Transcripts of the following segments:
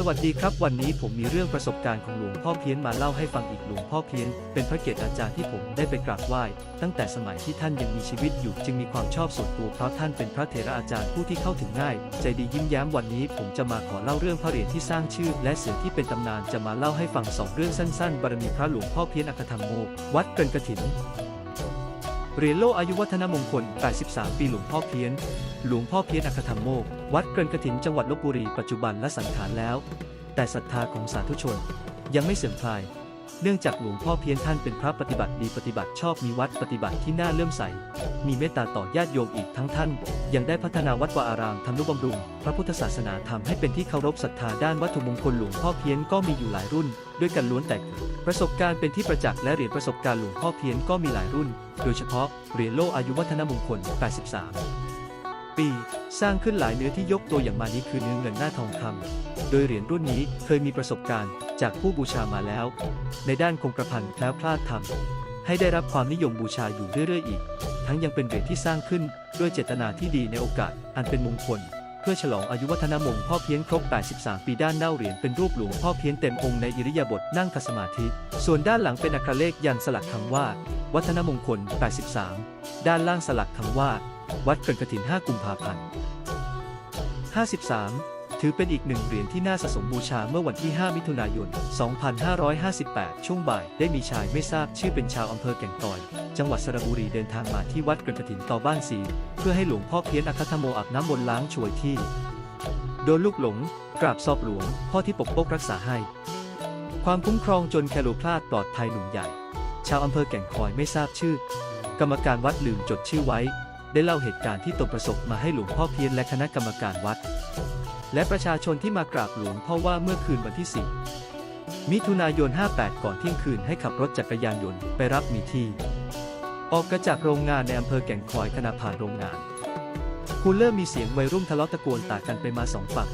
สวัสดีครับ วันนี้ผมมีเรื่องประสบการณ์ของหลวงพ่อเพี้ยนมาเล่าให้ฟังอีกหลวงพ่อเพี้ยน เป็นพระเกศอาจารย์ที่ผมได้ไปกราบไหว้ ตั้งแต่สมัยที่ท่านยังมีชีวิตอยู่ จึงมีความชอบส่วนตัวเพราะท่านเป็นพระเถระอาจารย์ผู้ที่เข้าถึงง่าย ใจดียิ้มแย้มวันนี้ ผมจะมาขอเล่าเรื่องพระเหรียญที่สร้างชื่อ และเสียงที่เป็นตำนานจะมาเล่าให้ฟังสองเรื่องสั้น ๆ บารมีพระหลวงพ่อเพี้ยนอัคธรรมโม วัดเกินกระถิน เหรียญโลอายุวัฒนมงคล 83 ปีหลวงพ่อเพี้ยน หลวงพ่อเพี้ยนอัคธรรมโมก วัดเกินกระถินจังหวัดลบบุรีปัจจุบันและสังขารแล้ว แต่ศรัทธาของสาธุชนยังไม่เสื่อมคลาย เนื่องจากหลวงพ่อเพี้ยนท่านเป็นพระปฏิบัติดีปฏิบัติชอบมีวัดปฏิบัติที่น่าเลื่อมใส มีเมตตาต่อญาติโยมอีกทั้งท่าน ยังได้พัฒนาวัดวาอารามทำนุบำรุง พระพุทธศาสนาทำให้เป็นที่เคารพศรัทธาด้านวัตถุมงคลหลวงพ่อเพี้ยนก็มีอยู่หลายรุ่น ด้วยกันล้วนแต่ประสบการณ์เป็นที่ประจักษ์และเหรียญประสบการณ์หลวงพ่อเพี้ยนก็มีหลายรุ่น โดยเฉพาะเหรียญโลอายุวัฒนมงคล 83ปีสร้างขึ้นหลายเนื้อที่ยกตัวอย่างมานี้คือเนื้อเงินหน้าทองคำโดยเหรียญรุ่นนี้เคยมีประสบการณ์ จากผู้บูชามาแล้ว ในด้านคงกระพันแคล้วคลาดธรรมให้ได้รับความนิยมบูชาอยู่เรื่อยๆอีก ทั้งยังเป็นเหรียญที่สร้างขึ้นด้วยเจตนาที่ดีในโอกาสอันเป็นมงคล เพื่อฉลองอายุวัฒนมงพ่อเพี้ยนครบ 83 ปีด้านหน้าเหรียญเป็นรูปหลวงพ่อเพี้ยนเต็มองค์ในอิริยาบถนั่งคัสมาธิ ส่วนด้านหลังเป็นอักขระเลขยันสลักคำว่า วัฒนมงคล 83 ด้านล่างสลักคำว่า วัดเกินกฐิน 5 กุมภาพันธ์53 ถือเป็นอีกหนึ่งเหรียญที่น่าสะสมบูชาเมื่อวันที่ 5 มิถุนายน 2558 ช่วงบ่าย ได้มีชายไม่ทราบชื่อเป็นชาวอำเภอแก่งตอย จังหวัดสระบุรีเดินทางมาที่วัดกระถินต่อบ้านสี เพื่อให้หลวงพ่อเพี้ยนอคธรรมโมอาบน้ำมนต์ล้างช่วยที่ โดนลูกหลง กราบสอบหลวง พ่อที่ปกปกรักษาให้ ความคุ้มครองจนแคโลพลาดปลอดภัยหนุ่มใหญ่ ชาวอำเภอแก่งคอยไม่ทราบชื่อ กรรมการวัดลืมจดชื่อไว้ ได้เล่าเหตุการณ์ที่ตนประสบมาให้หลวงพ่อเพี้ยนและคณะกรรมการวัด และประชาชนที่มากราบหลวงพ่อว่าเมื่อคืนวันที่4มิถุนายน 58 ก่อนเที่ยงคืนให้ขับรถจักรยานยนต์ไปรับมีที่ ออกกระจากโรงงานในอำเภอแก่งคอยขณะผ่านโรงงานคูลเลอร์มีเสียงวัยรุ่นทะเลาะตะโกนต่ากันไปมาสองฝั่ง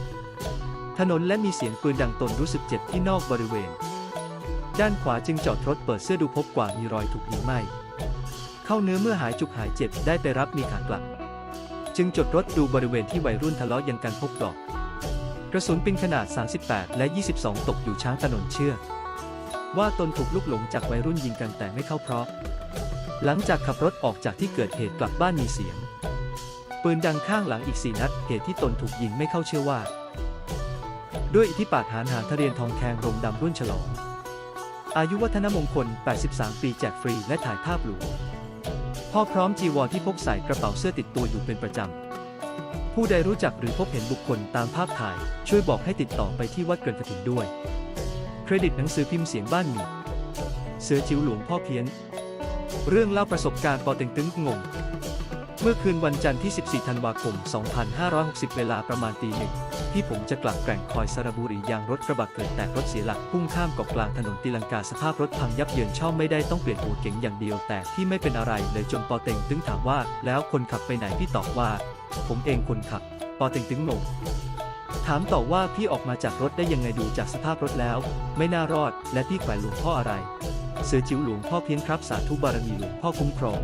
ถนนและมีเสียงปืนดังตนรู้สึกเจ็บที่นอกบริเวณ ด้านขวาจึงจอดรถเปิดเสื้อดูพบกว่ามีรอยถูกยิงไหมเข้าเนื้อเมื่อหายจุกหายเจ็บได้ไปรับมีขากลับ จึงจดรถดูบริเวณที่วัยรุ่นทะเลาะยังกันพบปลอก กระสุนปืนขนาด 38 และ 22 ตกอยู่ช้างถนนเชื่อ ว่าตนถูกลุกหลงจากวัยรุ่นยิงกันแต่ไม่เข้าเพราะ หลังจากขับรถออกจากที่เกิดเหตุกลับบ้านมีเสียง ปืนดังข้างหลังอีกสี่นัด เหตุที่ตนถูกยิงไม่เข้าเชื่อว่า ด้วยอิทธิปาฏิหาริย์หาทะเรียนทองแทงรงดำรุ่นฉลอง อายุวัฒนมงคล 83 ปีแจกฟรีและถ่ายภาพหลวงพ่อพร้อมจีวรที่พกใส่กระเป๋าเสื้อติดตัวอยู่เป็นประจำ ผู้ใดรู้จักหรือพบเห็นบุคคลตามภาพถ่าย ช่วยบอกให้ติดต่อไปที่วัดเกินกระถินด้วย เครดิตหนังสือพิมพ์เสียงบ้านหมีเสือจิ๋วหลวงพ่อเพี้ยน เรื่องเล่าประสบการณ์ปอเต็งตึงงง เมื่อคืนวันจันทร์ที่ 14 ธันวาคม 2560 เวลาประมาณตีหนึ่งที่ผมจะกลับแกร่งคอยสระบุรียางรถกระบะเกิดแตกรถเสียหลักพุ่งข้ามเกาะกลางถนนตีลังกาสภาพรถพังยับเยินช่อมไม่ได้ต้องเปลี่ยนหัวเก๋งอย่างเดียวแต่ที่ไม่เป็นอะไรเลยจนปอเต็งตึงถามว่า แล้วคนขับไปไหนพี่ตอบว่า ผมเองคนขับ ปอตึงตึงงงถามต่อว่าพี่ออกมาจากรถได้ยังไงดูจากสภาพรถแล้ว ไม่น่ารอด และพี่แขวนหลวงพ่ออะไร เสือจิ๋วหลวงพ่อเพี้ยนครับสาธุบารมีหลวงพ่อคุ้มครอง